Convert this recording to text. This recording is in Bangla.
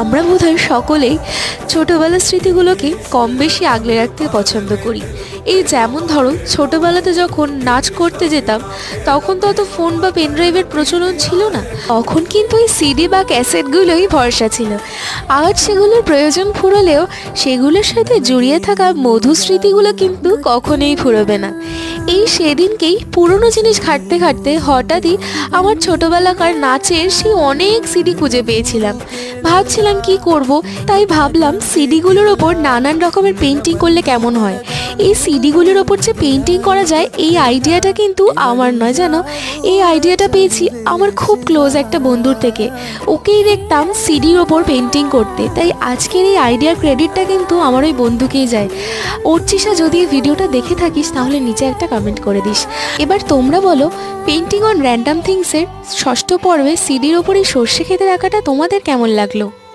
আমরা বোধহয় সকলেই ছোটোবেলার স্মৃতিগুলোকে কম বেশি আগলে রাখতে পছন্দ করি। এই যেমন ধরো, ছোটোবেলাতে যখন নাচ করতে যেতাম, তখন তো অত ফোন বা পেনড্রাইভের প্রচলন ছিল না। তখন কিন্তু এই সিডি বা ক্যাসেটগুলোই ভরসা ছিল। আজ সেগুলোর প্রয়োজন ফুরলেও সেগুলোর সাথে জড়িয়ে থাকা মধু স্মৃতিগুলো কিন্তু কখনোই ফুরবে না। এই সেদিনকেই পুরনো জিনিস ঘাঁটতে ঘাঁটতে হঠাৎই আমার ছোটোবেলাকার নাচের সেই অনেক সিডি খুঁজে পেয়েছিলাম। ভাবছিলাম কি করব তাই ভাবলাম সিডিগুলোর ওপর নানান রকমের পেন্টিং করলে কেমন হয়। এই সিডিগুলোর ওপর যে পেন্টিং করা যায়, এই আইডিয়াটা কিন্তু আমার নয়, জানো? এই আইডিয়াটা পেয়েছি আমার খুব ক্লোজ একটা বন্ধুর থেকে। ওকেই দেখতাম সিডির ওপর পেন্টিং করতে। তাই আজকের এই আইডিয়ার ক্রেডিটটা কিন্তু আমার ওই বন্ধুকেই যায়। অর্চিসা যদি ভিডিওটা দেখে থাকিস, তাহলে নিচে একটা কমেন্ট করে দিস। এবার তোমরা বলো পেন্টিং অন র্যান্ডাম থিংসের ষষ্ঠ পর্বে সিডির ওপর সর্ষে খেতে রাখাটা তোমাদের কেমন লাগল?